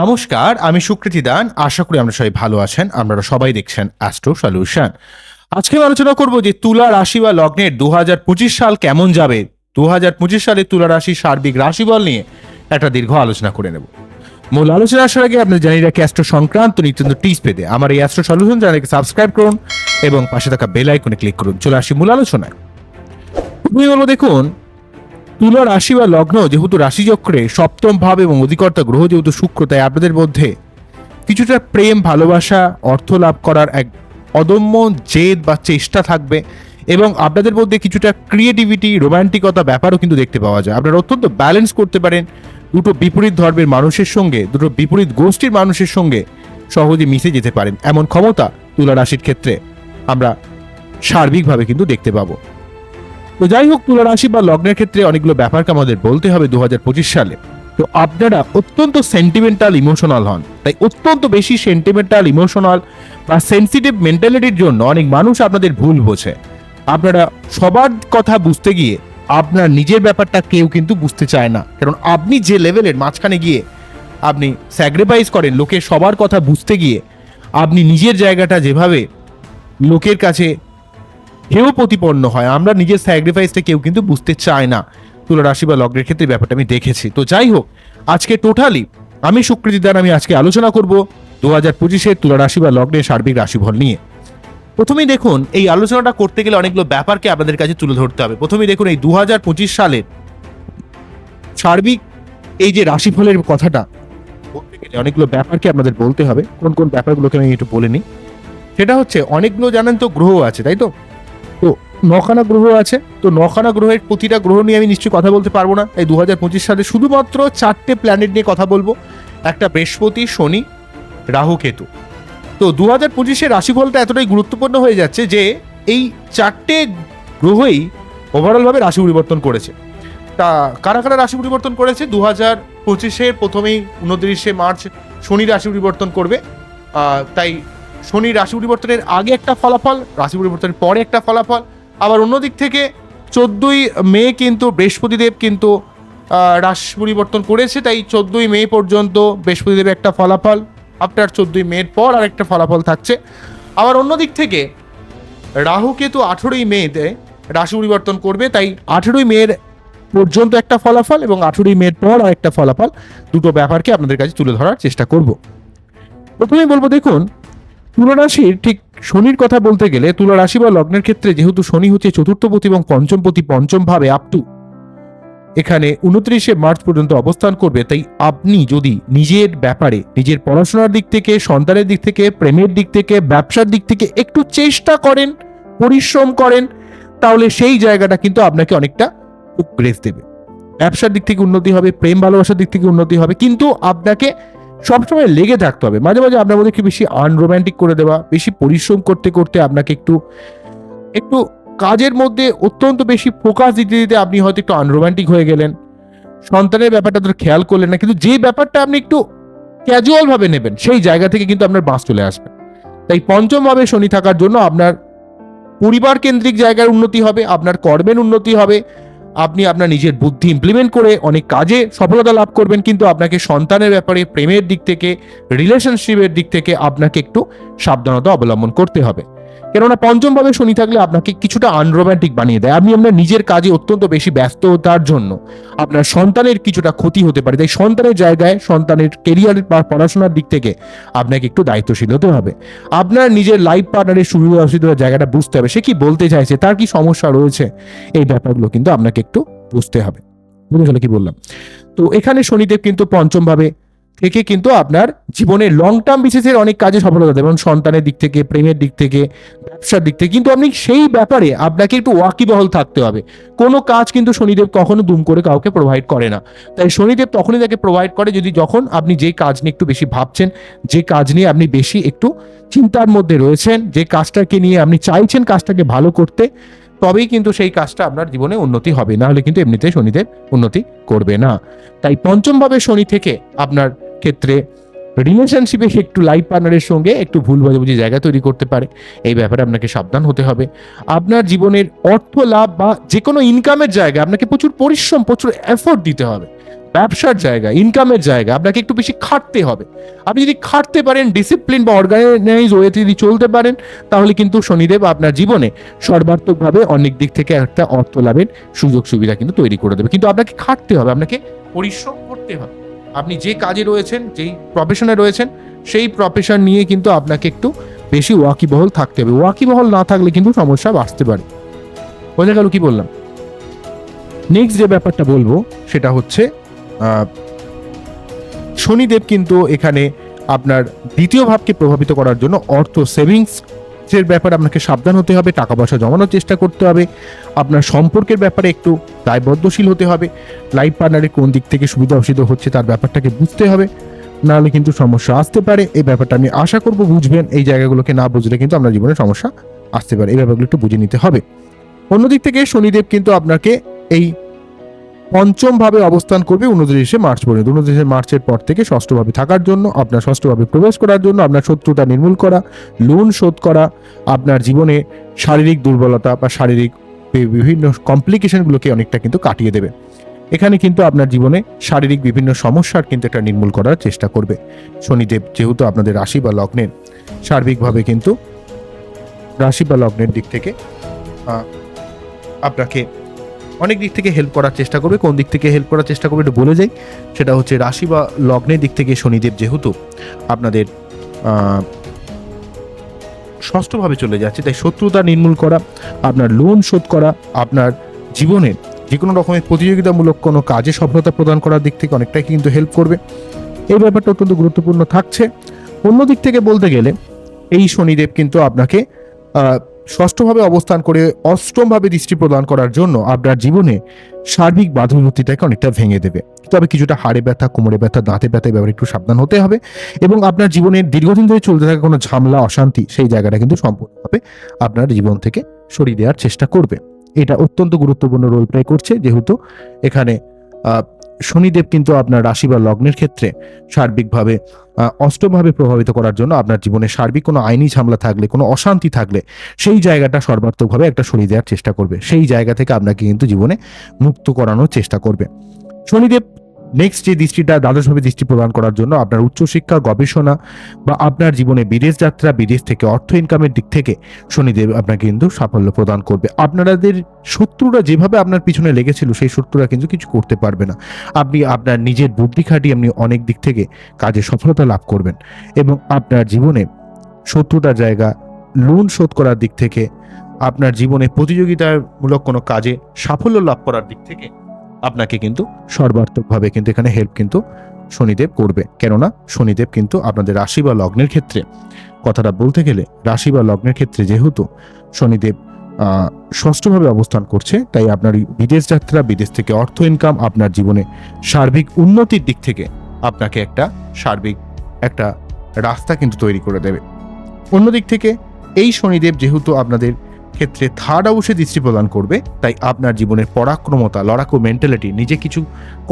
নমস্কার, আমি সুকৃতি দান। আশা করি আমরা সবাই ভালো আছেন। আপনারা সবাই দেখছেন অ্যাস্ট্রো সলিউশন আজকে আলোচনা করব যে তুলা রাশি বা লগ্নের দু হাজার পঁচিশ সাল কেমন যাবে? দু সালে তুলা রাশি সার্বিক রাশিফল নিয়ে একটা দীর্ঘ আলোচনা করে নেব। মূল আলোচনা আসার আগে আপনার জানিয়ে রাখি অ্যাস্ট্রো সংক্রান্ত নিত্যন্ত টিপস পেতে আমার এই অ্যাস্ট্রো সলিউশন চ্যানেলকে সাবস্ক্রাইব করুন এবং পাশে থাকা বেল আইকনে ক্লিক করুন। চলে আসি মূল আলোচনায়। দেখুন তুলা রাশি বা লগ্ন, যেহেতু রাশিচক্রে সপ্তম ভাব এবং অধিকর্তা গ্রহ, যেহেতু শুক্র, তাই আপনাদের মধ্যে কিছুটা প্রেম, ভালোবাসা, অর্থ লাভ করার এক অদম্য জেদ বা চেষ্টা থাকবে এবং আপনাদের মধ্যে কিছুটা ক্রিয়েটিভিটি রোমান্টিকতা ব্যাপারও কিন্তু দেখতে পাওয়া যায়। আপনারা অত্যন্ত ব্যালেন্স করতে পারেন। দুটো বিপরীত ধর্মের মানুষের সঙ্গে, দুটো বিপরীত গোষ্ঠীর মানুষের সঙ্গে সহজে মিশে যেতে পারেন। এমন ক্ষমতা তুলা রাশির ক্ষেত্রে আমরা সার্বিকভাবে কিন্তু দেখতে পাবো। তো যাই হোক তুলা রাশি বা লগ্নের ক্ষেত্রে অনেকগুলো ব্যাপারকে আমাদের বলতে হবে দুহাজার পঁচিশ সালে। তো আপনারা অত্যন্ত সেন্টিমেন্টাল ইমোশনাল হন। তাই অত্যন্ত বেশি সেন্টিমেন্টাল ইমোশনাল বা সেন্সিটিভ মেন্টালিটির জন্য অনেক মানুষ আপনাদের ভুল বোঝে। আপনারা সবার কথা বুঝতে গিয়ে আপনার নিজের ব্যাপারটা কেউ কিন্তু বুঝতে চায় না। কারণ আপনি যে লেভেলের মাঝখানে গিয়ে আপনি স্যাক্রিফাইস করেন লোকের সবার কথা বুঝতে গিয়ে আপনি নিজের জায়গাটা যেভাবে লোকের কাছে হেও প্রতিপন্ন হয়। আমরা নিজের স্যাক্রিফাইসটা কেউ কিন্তু বুঝতে চায় না। তুলা রাশি বা লগ্নের ক্ষেত্রে ব্যাপারটা আমি দেখেছি। তো যাই হোক, আজকে টোটালি আমি সুকৃতি দান আমি আজকে আলোচনা করব দু হাজার পঁচিশের তুলা রাশি বা লগ্নের সার্বিক রাশিফল নিয়ে। প্রথমেই দেখুন, এই আলোচনাটা করতে গেলে অনেকগুলো ব্যাপারকে আপনাদের কাছে তুলে ধরতে হবে। প্রথমেই দেখুন, এই দু হাজার পঁচিশ সালের সার্বিক এই যে রাশিফলের কথাটা বলতে গেলে অনেকগুলো ব্যাপারকে আপনাদের বলতে হবে। কোন কোন ব্যাপারগুলোকে আমি একটু বলে নিই। সেটা হচ্ছে, অনেকগুলো জানেন তো, গ্রহ আছে, তাই তো? তো নখানা গ্রহ আছে, তো নখানা গ্রহের প্রতিটা গ্রহ নিয়ে আমি নিশ্চয়ই কথা বলতে পারব না। এই দু হাজার পঁচিশ সালে শুধুমাত্র চারটে প্ল্যানেট নিয়ে কথা বলব। একটা বৃহস্পতি, শনি, রাহু, কেতু। তো দু হাজার পঁচিশের রাশিফলটা এতটাই গুরুত্বপূর্ণ হয়ে যাচ্ছে যে এই চারটে গ্রহই ওভারঅলভাবে রাশি পরিবর্তন করেছে। তা কারা কারা রাশি পরিবর্তন করেছে? দু হাজার পঁচিশের প্রথমেই, উনত্রিশে মার্চ শনি রাশি পরিবর্তন করবে। তাই শনি রাশি পরিবর্তনের আগে একটা ফলাফল, রাশি পরিবর্তনের পরে একটা ফলাফল। আবার অন্যদিক থেকে চোদ্দোই মে কিন্তু বৃহস্পতিদেব কিন্তু রাশি পরিবর্তন করেছে, তাই চোদ্দোই মে পর্যন্ত বৃহস্পতিদেবের একটা ফলাফল। আফটার চোদ্দোই মের পর আর একটা ফলাফল থাকছে। আবার অন্যদিক থেকে রাহু কেতু আঠেরোই মেতে রাশি পরিবর্তন করবে, তাই আঠেরোই মেয়ের পর্যন্ত একটা ফলাফল এবং আঠেরোই মেয়ের পর আর একটা ফলাফল। দুটো ব্যাপারকে আপনাদের কাছে তুলে ধরার চেষ্টা করব। প্রথমেই বলব, দেখুন তুলা রাশির ঠিক শনির কথা বলতে গেলে তুলা রাশি বা লগ্নের ক্ষেত্রে যেহেতু শনি হচ্ছে চতুর্থপতি এবং পঞ্চমপতি পঞ্চম ভাবে আপ টু এখানে উনত্রিশে মার্চ পর্যন্ত অবস্থান করবে, তাই আপনি যদি নিজের ব্যাপারে, নিজের পড়াশোনার দিক থেকে, সন্তানের দিক থেকে, প্রেমের দিক থেকে, ব্যবসার দিক থেকে একটু চেষ্টা করেন, পরিশ্রম করেন, তাহলে সেই জায়গাটা কিন্তু আপনাকে অনেকটা গ্রেস দেবে। ব্যবসার দিক থেকে উন্নতি হবে, প্রেম ভালোবাসার দিক থেকে উন্নতি হবে, কিন্তু আপনাকে সবসময় লেগে থাকতে হবে। মাঝে মাঝে আপনার মধ্যে একটু বেশি আনরোম্যান্টিক করে দেওয়া, বেশি পরিশ্রম করতে করতে আপনাকে একটু একটু কাজের মধ্যে অত্যন্ত বেশি ফোকাস দিতে দিতে আপনি হয়তো একটু আনরোম্যান্টিক হয়ে গেলেন। সন্তানের ব্যাপারটা তো খেয়াল করলেন না, কিন্তু যে ব্যাপারটা আপনি একটু ক্যাজুয়াল ভাবে নেবেন, সেই জায়গা থেকে কিন্তু আপনার বাঁশ চলে আসবে। তাই পঞ্চম ভাবে শনি থাকার জন্য আপনার পরিবার কেন্দ্রিক জায়গার উন্নতি হবে, আপনার কর্মের উন্নতি হবে আপনি আপনার নিজের বুদ্ধি ইমপ্লিমেন্ট করে অনেক কাজে সফলতা লাভ করবেন, কিন্তু আপনাকে সন্তানের ব্যাপারে, প্রেমের দিক থেকে রিলেশনশিপের দিক থেকে আপনাকে একটু সাবধানতা অবলম্বন করতে হবে। কেননা পঞ্চম ভাবে শনি থাকলে আপনাকে কিছুটা আনরোম্যান্টিক বানিয়ে দেয়। আপনি আপনার নিজের কাজে অত্যন্ত বেশি ব্যস্ত ব্যস্ততার জন্য আপনার সন্তানের কিছুটা ক্ষতি হতে পারে। তাই সন্তানের জায়গায়, সন্তানের কেরিয়ার বা পড়াশোনার দিক থেকে আপনাকে একটু দায়িত্বশীল হতে হবে। আপনার নিজের লাইফ পার্টনারের সুবিধা অসুবিধার জায়গাটা বুঝতে হবে। সে কি বলতে চাইছে? তার কি সমস্যা রয়েছে? এই ব্যাপারগুলো কিন্তু আপনাকে একটু বুঝতে হবে। বুঝে কি বললাম? তো এখানে শনিদেব কিন্তু পঞ্চম ভাবে থেকে কিন্তু আপনার জীবনে লং টার্ম বিশেষের অনেক কাজে সফলতা দেবেন সন্তানের দিক থেকে, প্রেমের দিক থেকে, ব্যবসার দিক থেকে। কিন্তু আপনি সেই ব্যাপারে আপনাকে একটু ওয়াকিবহল থাকতে হবে। কোনো কাজ কিন্তু শনিদেব কখনো দুম করে কাউকে প্রোভাইড করে না। তাই শনিদেব তখনই তাকে প্রোভাইড করে যদি যখন আপনি যে কাজ নিয়ে একটু বেশি ভাবছেন, যে কাজ নিয়ে আপনি বেশি একটু চিন্তার মধ্যে রয়েছেন, যে কাজটাকে নিয়ে আপনি চাইছেন কাজটাকে ভালো করতে, তবেই কিন্তু সেই কাজটা আপনার জীবনে উন্নতি হবে। না হলে কিন্তু এমনিতে শনিদেব উন্নতি করবে না। তাই পঞ্চমভাবে শনি থেকে আপনার ক্ষেত্রে রিলেশনশিপে একটু লাইফ পার্টনারের সঙ্গে একটু ভুল বোঝাবুঝি জায়গা তৈরি করতে পারে। এই ব্যাপারে আপনাকে সাবধান হতে হবে। আপনার জীবনের অর্থ লাভ বা যে কোনো ইনকামের জায়গায় আপনাকে প্রচুর পরিশ্রম, প্রচুর এফোর্ট দিতে হবে। ব্যবসার জায়গা ইনকামের জায়গা, আপনাকে একটু বেশি খাটতে হবে। আপনি যদি খাটতে পারেন ডিসিপ্লিন বা অর্গানাইজ ওয়েতে যদি চলতে পারেন, তাহলে কিন্তু শনিদেব আপনার জীবনে সর্বাত্মকভাবে অনেক দিক থেকে একটা অর্থ লাভের সুযোগ সুবিধা কিন্তু তৈরি করে দেবে। কিন্তু আপনাকে খাটতে হবে, আপনাকে পরিশ্রম করতে হবে। আপনি যে কাজে রয়েছেন, যেই প্রফেশনে রয়েছেন, সেই প্রফেশন নিয়ে কিন্তু আপনাকে একটু বেশি ওয়াকিবহল থাকতে হবে। ওয়াকিবহল না থাকলে কিন্তু সমস্যা বাঁচতে পারে। বোঝা গেল কি বললাম? নেক্সট যে ব্যাপারটা বলব, সেটা হচ্ছে শনিদেব কিন্তু এখানে আপনার দ্বিতীয় ভাবকে প্রভাবিত করার জন্য অর্থ সেভিংস এর ব্যাপারে আপনাকে সাবধান হতে হবে, টাকা পয়সা জমানোর চেষ্টা করতে হবে। আপনার সম্পর্কের ব্যাপারে একটু দায়বদ্ধশীল হতে হবে। লাইফ পার্টনারের কোন দিক থেকে সুবিধা অসুবিধা হচ্ছে তার ব্যাপারটাকে বুঝতে হবে। নাহলে কিন্তু সমস্যা আসতে পারে। এই ব্যাপারটা আমি আশা করব বুঝবেন। এই জায়গাগুলোকে না বুঝলে কিন্তু আপনার জীবনে সমস্যা আসতে পারে। এই ব্যাপারগুলো একটু বুঝে নিতে হবে। অন্যদিক থেকে শনিদেব কিন্তু আপনাকে এই পঞ্চম ভাবে অবস্থান করবে উনত্রিশে মার্চ পর্যন্ত। উনত্রিশে মার্চের পর থেকে ষষ্ঠভাবে থাকার জন্য, আপনার ষষ্ঠভাবে প্রবেশ করার জন্য, আপনার শত্রুতা নির্মূল করা, লোন শোধ করা, আপনার জীবনে শারীরিক দুর্বলতা বা শারীরিক বিভিন্ন কমপ্লিকেশনগুলোকে অনেকটা কিন্তু কাটিয়ে দেবে। এখানে কিন্তু আপনার জীবনে শারীরিক বিভিন্ন সমস্যার কিন্তু একটা নির্মূল করার চেষ্টা করবে। শনিদেব যেহেতু আপনাদের রাশি বা লগ্নের, সার্বিকভাবে কিন্তু রাশি বা লগ্নের দিক থেকে আপনাকে অনেক দিক থেকে হেল্প করার চেষ্টা করবে। কোন দিক থেকে হেল্প করার চেষ্টা করবে একটু বলে যাই। সেটা হচ্ছে রাশি বা লগ্নের দিক থেকে শনিদেব যেহেতু আপনাদের ষষ্ঠভাবে চলে যাচ্ছে, তাই শত্রুতা নির্মূল করা, আপনার লোন শোধ করা, আপনার জীবনের যে কোনো রকমের প্রতিযোগিতামূলক কোনো কাজে সফলতা প্রদান করার দিক থেকে অনেকটাই কিন্তু হেল্প করবে। এই ব্যাপারটা অত্যন্ত গুরুত্বপূর্ণ থাকছে। অন্য দিক থেকে বলতে গেলে এই শনিদেব কিন্তু আপনাকে ষষ্ঠভাবে অবস্থান করে অষ্টমভাবে দৃষ্টি প্রদান করার জন্য আপনার জীবনে সার্বিক বাধাবিপত্তিটাকে অনেকটা ভেঙে দেবে। তবে কিছুটা হাড়ে ব্যথা, কোমরে ব্যথা, দাঁতে ব্যথা ব্যাপারে একটু সাবধান হতে হবে এবং আপনার জীবনের দীর্ঘদিন ধরে চলতে থাকা কোনো ঝামেলা, অশান্তি, সেই জায়গাটা কিন্তু সম্পূর্ণভাবে আপনার জীবন থেকে সরিয়ে দেওয়ার চেষ্টা করবে। এটা অত্যন্ত গুরুত্বপূর্ণ রোল প্লে করছে, যেহেতু এখানে শনিদেব কিন্তু আপনার রাশি বা লগ্নের ক্ষেত্রে সার্বিকভাবে অষ্টভাবে প্রভাবিত করার জন্য আপনার জীবনে সার্বিক কোনো আইনি ঝামেলা থাকলে, কোনো অশান্তি থাকলে সেই জায়গাটা সর্বাত্মকভাবে একটা শনি দেওয়ার চেষ্টা করবে। সেই জায়গা থেকে আপনাকে কিন্তু জীবনে মুক্ত করানোর চেষ্টা করবে। শনিদেব নেক্সট যে দৃষ্টিটা, দ্বাদশভাবে দৃষ্টি প্রদান করার জন্য আপনার উচ্চশিক্ষা, গবেষণা বা আপনার জীবনে বিদেশ যাত্রা, বিদেশ থেকে অর্থ ইনকামের দিক থেকে শনিদেব আপনাকে কিন্তু সাফল্য প্রদান করবে। আপনাদের শত্রুরা যেভাবে আপনার পিছনে লেগেছিল, সেই শত্রুরা কিন্তু কিছু করতে পারবে না। আপনি আপনার নিজের বুদ্ধি খাটিয়ে আপনি অনেক দিক থেকে কাজে সফলতা লাভ করবেন এবং আপনার জীবনে শত্রুতার জায়গা লোন শোধ করার দিক থেকে, আপনার জীবনে প্রতিযোগিতামূলক কোনো কাজে সাফল্য লাভ করার দিক থেকে আপনাকে কিন্তু সর্বার্থকভাবে কিন্তু এখানে হেল্প কিন্তু শনিদেব করবে। কেননা শনিদেব কিন্তু আপনাদের রাশি বা লগ্নের ক্ষেত্রে, কথাটা বলতে গেলে রাশি বা লগ্নের ক্ষেত্রে যেহেতু শনিদেব ষষ্ঠভাবে অবস্থান করছে, তাই আপনার বিদেশ যাত্রা, বিদেশ থেকে অর্থ ইনকাম আপনার জীবনে সার্বিক উন্নতির দিক থেকে আপনাকে একটা সার্বিক, একটা রাস্তা কিন্তু তৈরি করে দেবে। অন্যদিক থেকে এই শনিদেব যেহেতু আপনাদের ক্ষেত্রে থার্ড হাউসে দৃষ্টি প্রদান করবে, তাই আপনার জীবনের পরাক্রমতা, লড়াকু মেন্টালিটি নিজে কিছু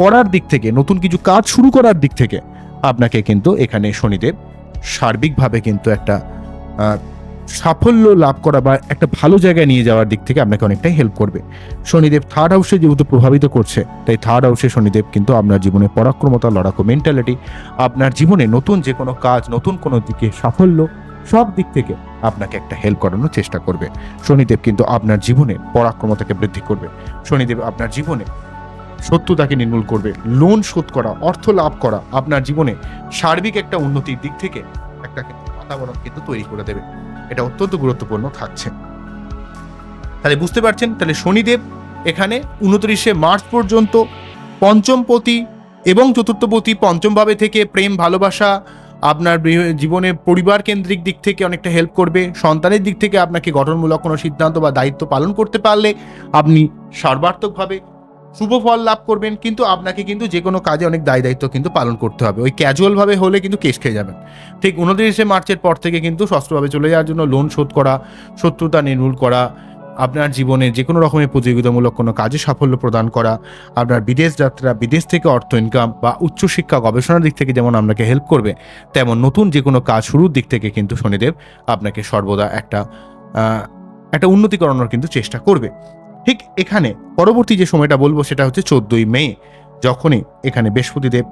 করার দিক থেকে, নতুন কিছু কাজ শুরু করার দিক থেকে, আপনাকে কিন্তু এখানে শনিদেব সার্বিকভাবে কিন্তু একটা সাফল্য লাভ করা বা একটা ভালো জায়গায় নিয়ে যাওয়ার দিক থেকে আপনাকে অনেকটাই হেল্প করবে। শনিদেব থার্ড হাউসে যেহেতু প্রভাবিত করছে, তাই থার্ড হাউসে শনিদেব কিন্তু আপনার জীবনে পরাক্রমতা, লড়াকু মেন্টালিটি আপনার জীবনে নতুন যে কোনো কাজ, নতুন কোনো দিকে সাফল্য সব দিক থেকে আপনাকে একটা হেল্প করানোর চেষ্টা করবে। শনিদেব কিন্তু আপনার জীবনে পরাক্রমতাকে বৃদ্ধি করবে। শনিদেব আপনার জীবনে শত্রুতাকে নির্মূল করবে। লোন শোধ করা, অর্থ লাভ করা আপনার জীবনে সার্বিক একটা উন্নতির দিক থেকে একটা বাতাবরণ কিন্তু তৈরি করে দেবে। এটা অত্যন্ত গুরুত্বপূর্ণ থাকছে। তাহলে বুঝতে পারছেন? তাহলে শনিদেব এখানে উনত্রিশে মার্চ পর্যন্ত পঞ্চমপতি এবং চতুর্থপতি পঞ্চম ভাবে থেকে প্রেম, ভালোবাসা আপনার জীবনে পরিবার কেন্দ্রিক দিক থেকে অনেকটা হেল্প করবে, সন্তানের দিক থেকে আপনাকে গঠনমূলক কোনো সিদ্ধান্ত বা দায়িত্ব পালন করতে পারলে আপনি সর্বার্থকভাবে শুভ ফল লাভ করবেন, কিন্তু আপনাকে কিন্তু যে কোনো কাজে অনেক দায় দায়িত্ব কিন্তু পালন করতে হবে। ওই ক্যাজুয়ালভাবে হলে কিন্তু কেস খেয়ে যাবেন। ঠিক উনত্রিশে মার্চের পর থেকে কিন্তু ষষ্ঠভাবে চলে যাওয়ার জন্য লোন শোধ করা, শত্রুতা নির্মূল করা আপনার জীবনে যে কোনো রকমের প্রতিযোগিতামূলক কোনো কাজে সাফল্য প্রদান করা, আপনার বিদেশ যাত্রা, বিদেশ থেকে অর্থ ইনকাম বা উচ্চশিক্ষা গবেষণার দিক থেকে যেমন আপনাকে হেল্প করবে, তেমন নতুন যে কোনো কাজ শুরুর দিক থেকে কিন্তু শনিদেব আপনাকে সর্বদা একটা একটা উন্নতি করানোর কিন্তু চেষ্টা করবে। ঠিক এখানে পরবর্তী যে সময়টা বলব সেটা হচ্ছে চোদ্দই মে, যখনই এখানে বৃহস্পতিদেব,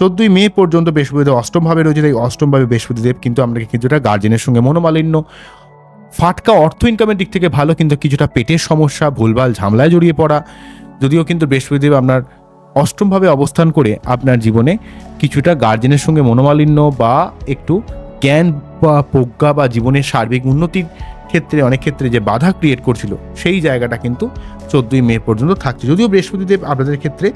চোদ্দই মে পর্যন্ত বৃহস্পতিদেব অষ্টমভাবে রয়েছে, তাই অষ্টমভাবে বৃহস্পতিদেব কিন্তু আপনাকে কিছুটা গার্জেনের সঙ্গে মনোমালিন্য ফাটকা অর্থ ইনকামের দিক থেকে ভালো, কিন্তু কিছুটা পেটের সমস্যা, ভুলভাল ঝামেলায় জড়িয়ে পড়া, যদিও কিন্তু বৃহস্পতিদেব আপনার অষ্টমভাবে অবস্থান করে আপনার জীবনে কিছুটা গার্জেনের সঙ্গে মনোমালিন্য বা একটু জ্ঞান বা প্রজ্ঞা বা জীবনের সার্বিক উন্নতির ক্ষেত্রে, অনেক ক্ষেত্রে যে বাধা ক্রিয়েট করছিল, সেই জায়গাটা কিন্তু চোদ্দই মে পর্যন্ত থাকছে। যদিও বৃহস্পতিদেব আপনাদের ক্ষেত্রে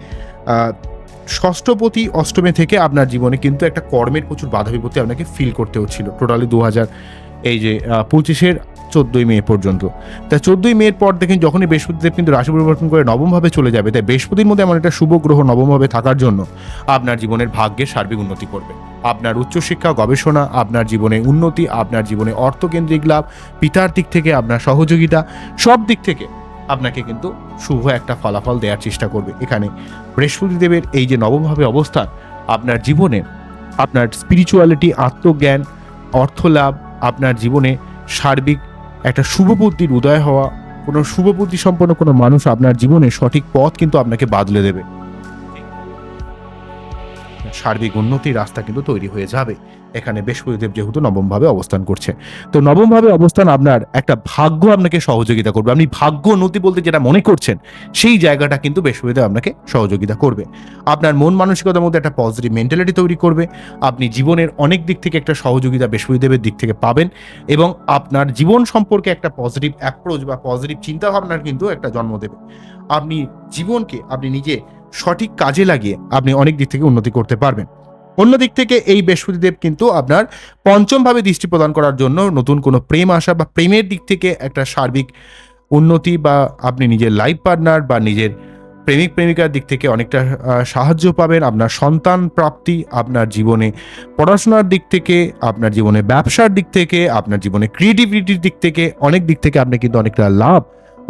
ষষ্ঠপতি অষ্টমে থেকে আপনার জীবনে কিন্তু একটা কর্মের প্রচুর বাধা বিপত্তি আপনাকে ফিল করতে হচ্ছিল টোটালি দু হাজার, এই যে পঁচিশের চোদ্দই মে পর্যন্ত। তাই চোদ্দই মের পর দেখেন যখনই বৃহস্পতিদেব কিন্তু রাশি পরিবর্তন করে নবমভাবে চলে যাবে, তাই বৃহস্পতির মধ্যে এমন একটা শুভ গ্রহ নবমভাবে থাকার জন্য আপনার জীবনের ভাগ্যের সার্বিক উন্নতি করবে আপনার উচ্চশিক্ষা, গবেষণা, আপনার জীবনে উন্নতি, আপনার জীবনে অর্থকেন্দ্রিক লাভ, পিতার দিক থেকে আপনার সহযোগিতা, সব দিক থেকে আপনাকে কিন্তু শুভ একটা ফলাফল দেওয়ার চেষ্টা করবে। এখানে বৃহস্পতিদেবের এই যে নবমভাবে অবস্থান, আপনার জীবনে আপনার স্পিরিচুয়ালিটি আত্মজ্ঞান, অর্থলাভ, আপনার জীবনে সার্বিক একটা শুভ বুদ্ধির উদয় হওয়া, কোনো শুভ বুদ্ধি সম্পন্ন কোনো মানুষ আপনার জীবনে সঠিক পথ কিন্তু আপনাকে বাদলে দেবে। সার্বিক উন্নতির রাস্তা কিন্তু তৈরি হয়ে যাবে। এখানে বৃহস্পতিদেব যেহেতু নবমভাবে অবস্থান করছে। তো নবমভাবে অবস্থান আপনার একটা ভাগ্য আপনাকে সহযোগিতা করবে। আপনি ভাগ্য উন্নতি বলতে যেটা মনে করছেন, সেই জায়গাটা কিন্তু বৃহস্পতিদেব আপনাকে সহযোগিতা করবে। আপনার মন মানসিকতার মধ্যে একটা পজিটিভ মেন্টালিটি তৈরি করবে। আপনি জীবনের অনেক দিক থেকে একটা সহযোগিতা বৃহস্পতিদেবের দিক থেকে পাবেন এবং আপনার জীবন সম্পর্কে একটা পজিটিভ অ্যাপ্রোচ বা পজিটিভ চিন্তাভাবনার কিন্তু একটা জন্ম দেবে। আপনি জীবনকে, আপনি নিজে সঠিক কাজে লাগিয়ে আপনি অনেক দিক থেকে উন্নতি করতে পারবেন। অন্য দিক থেকে এই বৃহস্পতিদেব কিন্তু আপনার পঞ্চমভাবে দৃষ্টি প্রদান করার জন্য নতুন কোনো প্রেম আসা বা প্রেমের দিক থেকে একটা সার্বিক উন্নতি বা আপনি নিজের লাইফ পার্টনার বা নিজের প্রেমিক, প্রেমিকার দিক থেকে অনেকটা সাহায্য পাবেন। আপনার সন্তান প্রাপ্তি, আপনার জীবনে পড়াশোনার দিক থেকে, আপনার জীবনে ব্যবসার দিক থেকে, আপনার জীবনে ক্রিয়েটিভিটির দিক থেকে, অনেক দিক থেকে আপনি কিন্তু অনেকটা লাভ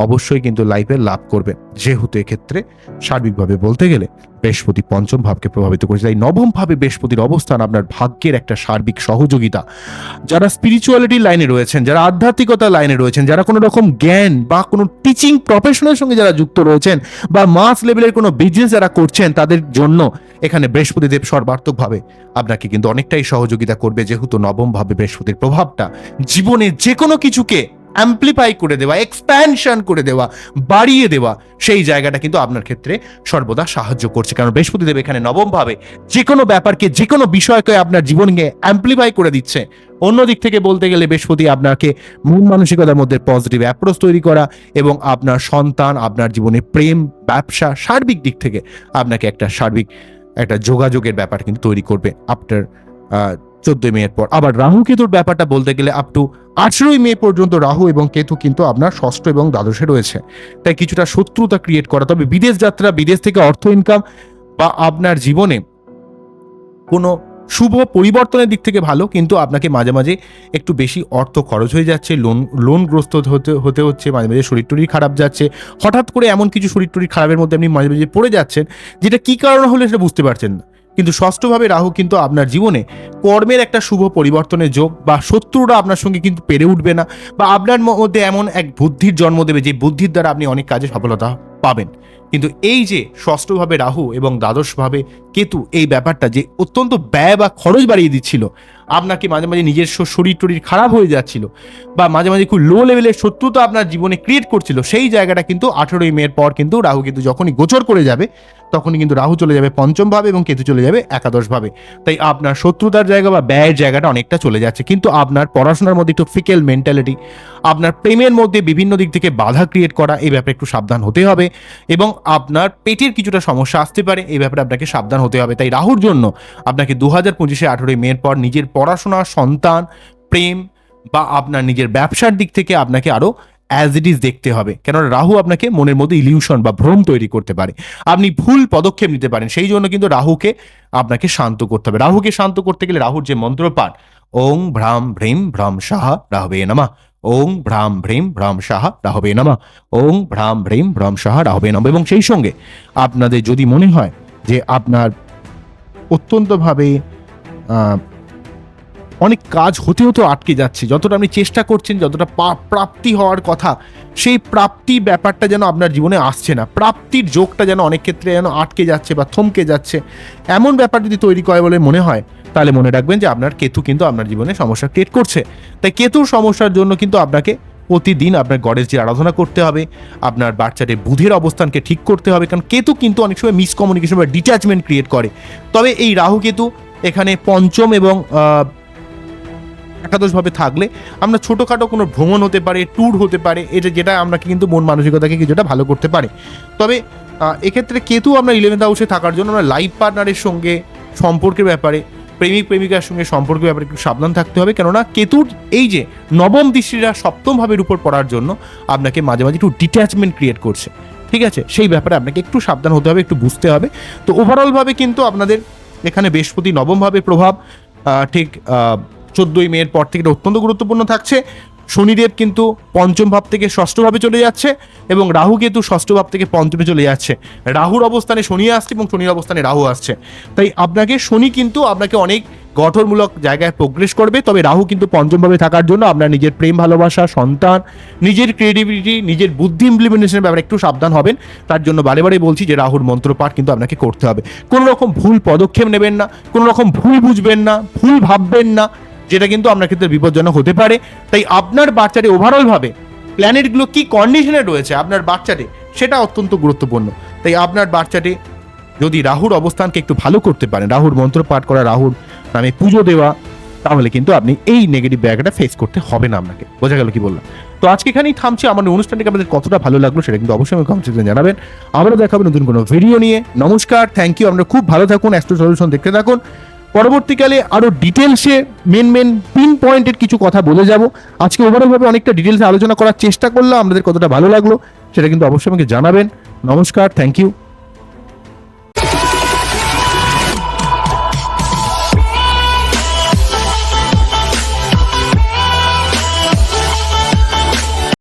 অবশ্যই কিন্তু লাইফে লাভ করবেন যেহেতু এক্ষেত্রে সার্বিকভাবে বলতে গেলে বৃহস্পতি পঞ্চম ভাবকে প্রভাবিত করেছে। তাই নবম ভাবে বৃহস্পতির অবস্থান আপনার ভাগ্যের একটা সার্বিক সহযোগিতা। যারা স্পিরিচুয়ালিটির লাইনে রয়েছেন, যারা আধ্যাত্মিকতার লাইনে রয়েছেন, যারা কোনো রকম জ্ঞান বা কোনো টিচিং প্রফেশনের সঙ্গে যারা যুক্ত রয়েছেন বা মাস লেভেলের কোনো বিজনেস যারা করছেন, তাদের জন্য এখানে বৃহস্পতিদেব সর্বার্থকভাবে আপনাকে কিন্তু অনেকটাই সহযোগিতা করবে। যেহেতু নবম ভাবে বৃহস্পতির প্রভাবটা জীবনে যে কোনো কিছুকে অ্যাম্প্লিফাই করে দেওয়া এক্সপ্যানশন করে দেওয়া, বাড়িয়ে দেওয়া, সেই জায়গাটা কিন্তু আপনার ক্ষেত্রে সর্বদা সাহায্য করছে। কারণ বৃহস্পতিদেব এখানে নবম ভাবে যে কোনো ব্যাপারকে যে কোনো বিষয়কে আপনার জীবনকে অ্যাম্প্লিফাই করে দিচ্ছে। অন্য দিক থেকে বলতে গেলে বৃহস্পতি আপনাকে মন মানসিকতার মধ্যে পজিটিভ অ্যাপ্রোচ তৈরি করা এবং আপনার সন্তান, আপনার জীবনে প্রেম, ব্যবসা, সার্বিক দিক থেকে আপনাকে একটা সার্বিক, একটা যোগাযোগের ব্যাপার কিন্তু তৈরি করবে। আফটার চোদ্দই মেয়ের পর। আবার রাহু কেতুর ব্যাপারটা বলতে গেলে আপ টু আঠেরোই মে পর্যন্ত রাহু এবং কেতু কিন্তু আপনার ষষ্ঠ এবং দ্বাদশে রয়েছে। তাই কিছুটা শত্রুতা ক্রিয়েট করা। তবে বিদেশ যাত্রা, বিদেশ থেকে অর্থ ইনকাম বা আপনার জীবনে কোনো শুভ পরিবর্তনের দিক থেকে ভালো, কিন্তু আপনাকে মাঝে মাঝে একটু বেশি অর্থ খরচ হয়ে যাচ্ছে, লোন, লোনগ্রস্ত হতে হতে হচ্ছে, মাঝে মাঝে শরীর টরীর খারাপ যাচ্ছে। হঠাৎ করে এমন কিছু শরীর টরীর খারাপের মধ্যে আপনি মাঝে মাঝে পড়ে যাচ্ছেন, যেটা কী কারণে হলে সেটা বুঝতে পারছেন না। কিন্তু ষষ্ঠভাবে রাহু কিন্তু আপনার জীবনে কর্মের একটা শুভ পরিবর্তনের যোগ বা শত্রুরা আপনার সঙ্গে কিন্তু পেরে উঠবে না বা আপনার মধ্যে এমন এক বুদ্ধির জন্ম দেবে যে বুদ্ধির দ্বারা আপনি অনেক কাজে সফলতা পাবেন। কিন্তু এই যে ষষ্ঠভাবে রাহু এবং দ্বাদশভাবে কেতু এই ব্যাপারটা যে অত্যন্ত ব্যয় বা খরচ বাড়িয়ে দিচ্ছিল আপনাকে মাঝে মাঝে নিজের শরীর টরীর খারাপ হয়ে যাচ্ছিল বা মাঝে মাঝে খুব লো লেভেলের শত্রুতা আপনার জীবনে ক্রিয়েট করছিল, সেই জায়গাটা কিন্তু আঠেরোই মের পর কিন্তু রাহু কিন্তু যখনই গোচর করে যাবে, তখনই কিন্তু রাহু চলে যাবে পঞ্চম ভাবে এবং কেতু চলে যাবে একাদশভাবে তাই আপনার শত্রুতার জায়গা বা ব্যয়ের জায়গাটা অনেকটা চলে যাচ্ছে, কিন্তু আপনার পড়াশোনার মধ্যে একটু ফিকেল মেন্টালিটি আপনার প্রেমের মধ্যে বিভিন্ন দিক থেকে বাধা ক্রিয়েট করা, এই ব্যাপারে একটু সাবধান হতে হবে এবং আপনার পেটের কিছুটা সমস্যা আসতে পারে, এই ব্যাপারে আপনাকে সাবধান হতে হবে। তাই রাহুর জন্য আপনাকে দু হাজার পঁচিশে আঠেরোই মের পর নিজের পড়াশোনা, সন্তান, প্রেম বা আপনার নিজের ব্যবসার দিক থেকে আপনাকে আরও অ্যাজ ইট ইজ দেখতে হবে। কেননা রাহু আপনাকে মনের মধ্যে ইলিউশন বা ভ্রম তৈরি করতে পারে। আপনি ভুল পদক্ষেপ নিতে পারেন, সেই জন্য কিন্তু রাহুকে আপনাকে শান্ত করতে হবে। রাহুকে শান্ত করতে গেলে রাহুর যে মন্ত্র পাঠ ওং ভ্রাম ভ্রীম ভ্রম সাহা রাহবে নামা। ওং ভ্রাম ভ্রীম ভ্রম সাহা রাহবে নামা। ওং ভ্রাম ভ্রীম ভ্রম সাহা রাহবে নামা। এবং সেই সঙ্গে আপনাদের যদি মনে হয় যে আপনার অত্যন্তভাবে অনেক কাজ হতে হতেও আটকে যাচ্ছে। যতটা আপনি চেষ্টা করছেন, যতটা প্রাপ্তি হওয়ার কথা, সেই প্রাপ্তি ব্যাপারটা যেন আপনার জীবনে আসছে না। প্রাপ্তির যোগটা যেন অনেক ক্ষেত্রে যেন আটকে যাচ্ছে বা থমকে যাচ্ছে। এমন ব্যাপার যদি তৈরি করে বলে মনে হয়, তাহলে মনে রাখবেন যে আপনার কেতু কিন্তু আপনার জীবনে সমস্যা ক্রিয়েট করছে। তাই কেতুর সমস্যার জন্য কিন্তু আপনাকে প্রতিদিন আপনার গণেশজির আরাধনা করতে হবে, আপনার বাচ্চাদের বুধের অবস্থানকে ঠিক করতে হবে, কারণ কেতু কিন্তু অনেক সময় মিসকমিউনিকেশন বা ডিট্যাচমেন্ট ক্রিয়েট করে। তবে এই রাহু কেতু এখানে পঞ্চম এবং একাদশভাবে থাকলে আমরা ছোটোখাটো কোনো ভ্রমণ হতে পারে ট্যুর হতে পারে, এটা যেটা আমরা কিন্তু মন মানসিকতাকে কিছুটা ভালো করতে পারে। তবে এক্ষেত্রে কেতু আমরা ইলেভেন্থ হাউসে থাকার জন্য আমরা লাইফ পার্টনারের সঙ্গে সম্পর্কের ব্যাপারে, প্রেমিক প্রেমিকার সঙ্গে সম্পর্কের ব্যাপারে একটু সাবধান থাকতে হবে। কেননা কেতুর এই যে নবম দৃষ্টিরা সপ্তম ভাবের উপর পড়ার জন্য আপনাকে মাঝে মাঝে একটু ডিট্যাচমেন্ট ক্রিয়েট করছে। ঠিক আছে? সেই ব্যাপারে আপনাকে একটু সাবধান হতে হবে, একটু বুঝতে হবে। তো ওভারঅলভাবে কিন্তু আপনাদের এখানে বৃহস্পতি নবমভাবে প্রভাব ঠিক চোদ্দোই মেয়ের পর থেকে অত্যন্ত গুরুত্বপূর্ণ থাকছে। শনিদেব কিন্তু পঞ্চম ভাব থেকে ষষ্ঠ ভাবে চলে যাচ্ছে এবং রাহু কিন্তু ষষ্ঠ ভাব থেকে পঞ্চমে চলে যাচ্ছে। রাহুর অবস্থানে শনি আসছে এবং শনির অবস্থানে রাহু আসছে। তাই আপনাকে শনি কিন্তু আপনাকে অনেক গঠনমূলক জায়গায় প্রোগ্রেস করবে, তবে রাহু কিন্তু পঞ্চমভাবে থাকার জন্য আপনার নিজের প্রেম, ভালোবাসা, সন্তান, নিজের ক্রিয়েটিভিটি নিজের বুদ্ধি ইমপ্লিমেন্টেশনের ব্যাপারে একটু সাবধান হবেন। তার জন্য বারে বারে বলছি যে রাহুর মন্ত্রপাঠ কিন্তু আপনাকে করতে হবে। কোনো রকম ভুল পদক্ষেপ নেবেন না কোনো রকম ভুল বুঝবেন না, ভুল ভাববেন না যেটা কিন্তু আপনার ক্ষেত্রে বিপজ্জনক হতে পারে। তাই আপনার বাচ্চাটি ওভারঅলভাবে প্ল্যানেটগুলো কি কন্ডিশনে রয়েছে আপনার বাচ্চাটি, সেটা অত্যন্ত গুরুত্বপূর্ণ। তাই আপনার বাচ্চাটি যদি রাহুর অবস্থানকে একটু ভালো করতে পারেন, রাহুর মন্ত্র পাঠ করা, রাহুর নামে পুজো দেওয়া, তাহলে কিন্তু আপনি এই নেগেটিভ ব্যাগটা ফেস করতে হবে না আপনাকে। বোঝা গেল কি বললাম? তো আজকে এখানেই থামছি। আমার অনুষ্ঠানটাকে আপনাদের কতটা ভালো লাগল সেটা কিন্তু অবশ্যই কমেন্ট জানাবেন। আবারও দেখাবেন নতুন কোনো ভিডিও নিয়ে। নমস্কার থ্যাংক ইউ আমরা খুব ভালো থাকুন অ্যাস্ট্রো সলিউশন দেখতে থাকুন। পরবর্তীকালে আরও ডিটেলসে মেন মেন পিন পয়েন্টের কিছু কথা বলে যাব। আজকে ওভারঅলভাবে অনেকটা ডিটেলসে আলোচনা করার চেষ্টা করলাম, আপনাদের কতটা ভালো লাগল সেটা কিন্তু অবশ্যই আমাকে জানাবেন। নমস্কার থ্যাংক ইউ